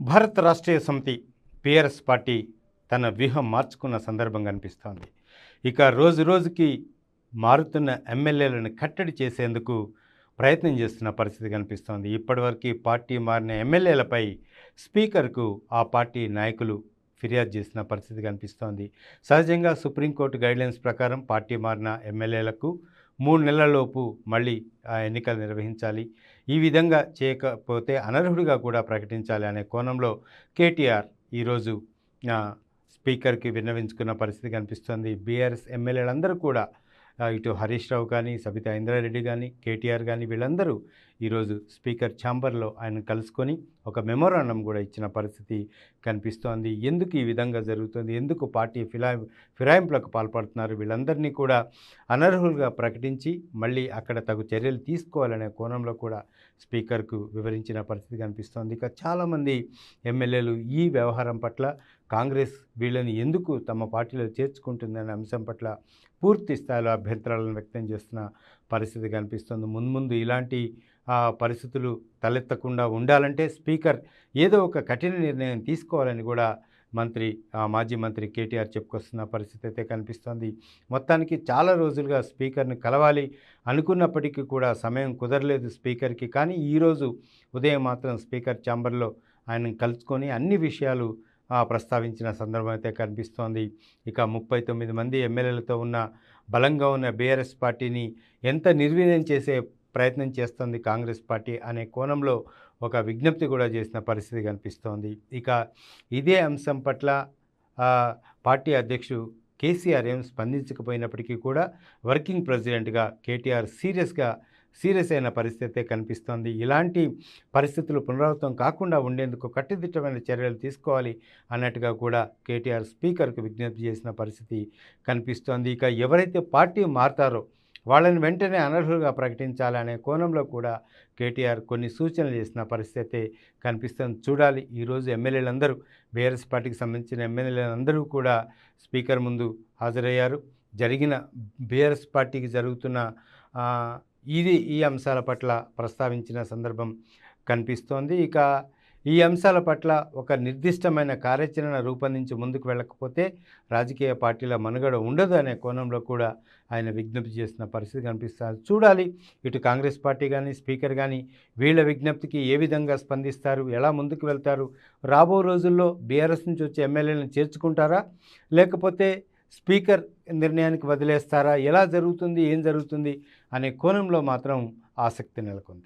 భారత రాష్ట్రీయ సమితి PRS party తన వ్యూహం మార్చుకున్న సందర్భం కనిపిస్తోంది. ఇక రోజు రోజుకి మారుతున్న ఎమ్మెల్యేలను కట్టడి చేసేందుకు ప్రయత్నం చేస్తున్న పరిస్థితి కనిపిస్తోంది. ఇప్పటివరకు పార్టీ మారిన ఎమ్మెల్యేలపై స్పీకర్కు ఆ పార్టీ నాయకులు ఫిర్యాదు చేసిన పరిస్థితి కనిపిస్తోంది. సహజంగా సుప్రీంకోర్టు గైడ్లైన్స్ ప్రకారం పార్టీ మారిన ఎమ్మెల్యేలకు మూడు నెలలలోపు మళ్ళీ ఆ ఎన్నికలు నిర్వహించాలి. ఈ విధంగా చేయకపోతే అనర్హుడిగా కూడా ప్రకటించాలి అనే కోణంలో కేటీఆర్ ఈరోజు స్పీకర్కి విన్నవించుకున్న పరిస్థితి కనిపిస్తుంది. బీఆర్ఎస్ ఎమ్మెల్యేలందరూ కూడా ఇటు హరీష్ రావు కానీ సబితా ఇంద్రారెడ్డి కానీ కేటీఆర్ కానీ వీళ్ళందరూ ఈరోజు స్పీకర్ ఛాంబర్లో ఆయన కలుసుకొని ఒక మెమోరాండం కూడా ఇచ్చిన పరిస్థితి కనిపిస్తోంది. ఎందుకు ఈ విధంగా జరుగుతుంది? ఎందుకు పార్టీ ఫిలా ఫిరాయింపులకు పాల్పడుతున్నారు? వీళ్ళందరినీ కూడా అనర్హులుగా ప్రకటించి మళ్ళీ అక్కడ తగు చర్యలు తీసుకోవాలనే కోణంలో కూడా స్పీకర్కు వివరించిన పరిస్థితి కనిపిస్తోంది. ఇక చాలామంది ఎమ్మెల్యేలు ఈ వ్యవహారం పట్ల కాంగ్రెస్ వీళ్ళని ఎందుకు తమ పార్టీలో చేర్చుకుంటుందనే అంశం పట్ల పూర్తి స్థాయిలో అభ్యంతరాలను వ్యక్తం చేస్తున్న పరిస్థితి కనిపిస్తుంది. ముందు ఇలాంటి పరిస్థితులు తలెత్తకుండా ఉండాలంటే స్పీకర్ ఏదో ఒక కఠిన నిర్ణయం తీసుకోవాలని కూడా మంత్రి మాజీ మంత్రి కేటీఆర్ చెప్పుకొస్తున్న పరిస్థితి అయితే కనిపిస్తోంది. మొత్తానికి చాలా రోజులుగా స్పీకర్ని కలవాలి అనుకున్నప్పటికీ కూడా సమయం కుదరలేదు స్పీకర్కి. కానీ ఈరోజు ఉదయం మాత్రం స్పీకర్ ఛాంబర్లో ఆయన కలుసుకొని అన్ని విషయాలు ప్రస్తావించిన సందర్భం అయితే కనిపిస్తోంది. ఇక ముప్పై తొమ్మిది మంది ఎమ్మెల్యేలతో ఉన్న బలంగా ఉన్న బీఆర్ఎస్ పార్టీని ఎంత నిర్వీర్యం చేసే ప్రయత్నం చేస్తోంది కాంగ్రెస్ పార్టీ అనే కోణంలో ఒక విజ్ఞప్తి కూడా చేసిన పరిస్థితి కనిపిస్తోంది. ఇక ఇదే అంశం పట్ల పార్టీ అధ్యక్షుడు కేసీఆర్ ఏం స్పందించకపోయినప్పటికీ కూడా వర్కింగ్ ప్రెసిడెంట్గా కేటీఆర్ సీరియస్గా సీరియస్ అయిన పరిస్థితే కనిపిస్తోంది. ఇలాంటి పరిస్థితులు పునరావృతం కాకుండా ఉండేందుకు కట్టుదిట్టమైన చర్యలు తీసుకోవాలి అన్నట్టుగా కూడా కేటీఆర్ స్పీకర్కు విజ్ఞప్తి చేసిన పరిస్థితి కనిపిస్తోంది. ఇక ఎవరైతే పార్టీ మారతారో వాళ్ళని వెంటనే అనర్హులుగా ప్రకటించాలనే కోణంలో కూడా కేటీఆర్ కొన్ని సూచనలు చేసిన పరిస్థితి కనిపిస్తుంది. చూడాలి ఈరోజు ఎమ్మెల్యేలందరూ బీఆర్ఎస్ పార్టీకి సంబంధించిన ఎమ్మెల్యేలందరూ కూడా స్పీకర్ ముందు హాజరయ్యారు. జరిగిన బీఆర్ఎస్ పార్టీకి జరుగుతున్న ఇది ఈ అంశాల పట్ల ప్రస్తావించిన సందర్భం కనిపిస్తోంది. ఇక ఈ అంశాల పట్ల ఒక నిర్దిష్టమైన కార్యాచరణ రూపొందించి ముందుకు వెళ్ళకపోతే రాజకీయ పార్టీల మనుగడ ఉండదు అనే కోణంలో కూడా ఆయన విజ్ఞప్తి చేసిన పరిస్థితి కనిపిస్తారు చూడాలి. ఇటు కాంగ్రెస్ పార్టీ కానీ స్పీకర్ కానీ వీళ్ళ విజ్ఞప్తికి ఏ విధంగా స్పందిస్తారు? ఎలా ముందుకు వెళ్తారు? రాబో రోజుల్లో బీఆర్ఎస్ నుంచి వచ్చే ఎమ్మెల్యేలను చేర్చుకుంటారా? లేకపోతే స్పీకర్ నిర్ణయానికి వదిలేస్తారా? ఎలా జరుగుతుంది? ఏం జరుగుతుంది? అనే కోణంలో మాత్రం ఆసక్తి నెలకొంది.